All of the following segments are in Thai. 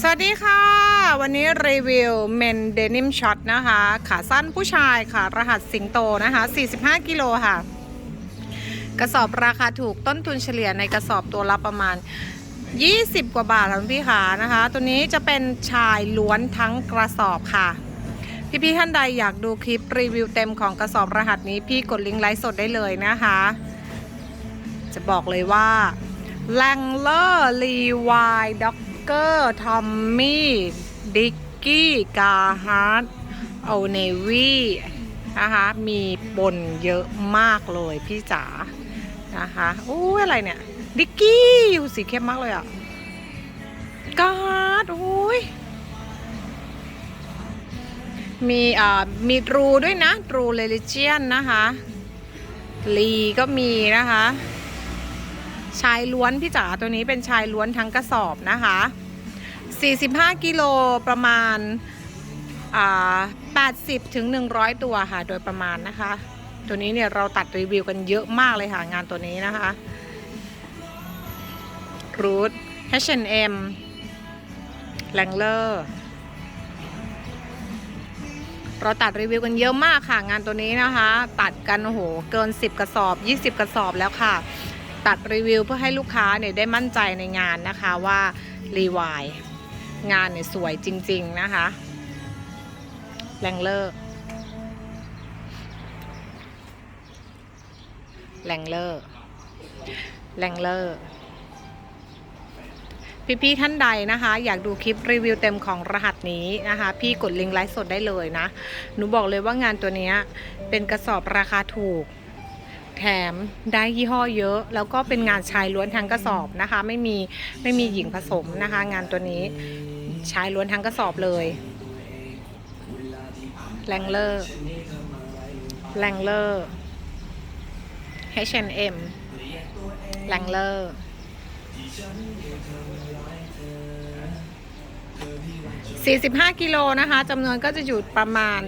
สวัสดีค่ะ วันนี้รีวิวเมนเดนิมช็อตนะคะ ขาสั้นผู้ชายค่ะ รหัสสิงโตนะคะ 45 กิโลค่ะ กระสอบราคาถูกต้นทุนเฉลี่ยในกระสอบตัวละประมาณ 20 กว่าบาทค่ะคุณพี่ขานะคะ ตัวนี้จะเป็นชายล้วนทั้งกระสอบค่ะ พี่ๆท่านใดอยากดูคลิปรีวิวเต็มของกระสอบรหัสนี้พี่กดลิงก์ไลฟ์สดได้เลยนะคะ จะบอกเลยว่าแลงเลอร์ลีวายด็อก เกอร์ ทอมมี่ ดิกกี้ กาฮาร์ดโอเนวีนะคะ มีบนเยอะมากเลยพี่จ๋า นะคะอู้ยอะไรเนี่ย ดิกกี้อยู่สีเข้มมากเลยอะ กาฮาร์ดอุ้ยมีอ่ามีรูด้วยนะรูเลลิเจียนนะคะ ลีก็มีนะคะ ชายล้วนพี่จ๋าตัวนี้เป็นชายล้วนทั้งกระสอบนะคะ 45 กิโลประมาณ 80ถึง100 ตัวค่ะ โดยประมาณนะคะ ตัวนี้เนี่ยเราตัดรีวิวกันเยอะมากเลยค่ะ งานตัวนี้นะคะรูท H&M Wrangler เราตัดรีวิวกันเยอะมากค่ะ งานตัวนี้นะคะ ตัดกันโหเกิน 10 กระสอบ 20 กระสอบแล้วค่ะ ตัดรีวิวเพื่อให้ลูกค้าเนี่ยได้มั่นใจในงานนะคะว่ารีวายงานเนี่ยสวยจริง ๆนะคะแรงเลอร์แรงเลอร์แรงเลอร์พี่ๆท่านใดนะคะ อยากดูคลิปรีวิวเต็มของรหัสนี้นะคะ พี่กดลิงก์ไลฟ์สดได้เลยนะ หนูบอกเลยว่างานตัวเนี้ยเป็นกระสอบราคาถูก แถมได้ยี่ห้อเยอะ แล้วก็เป็นงานชายล้วนทั้งกระสอบนะคะ ไม่มีไม่มีหญิงผสมนะคะ งานตัวนี้ชายล้วนทั้งกระสอบเลยแรงเลอร์แรงเลอร์ H&M แรงเลอร์45 กิโลนะคะจำนวนก็จะอยู่ประมาณ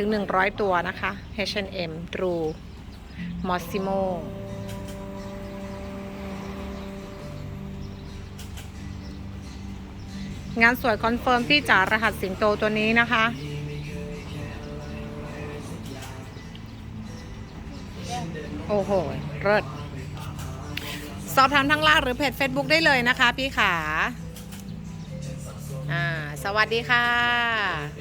80-100 ตัวนะคะ H&M True มอสซิโมงานสวยคอนเฟิร์มที่จ๋ารหัสสิงโตตัวนี้นะคะ โอ้โหเลิศสอบถามทางไลน์หรือเพจ Facebook ได้เลยนะคะพี่ขา อ่า สวัสดีค่ะ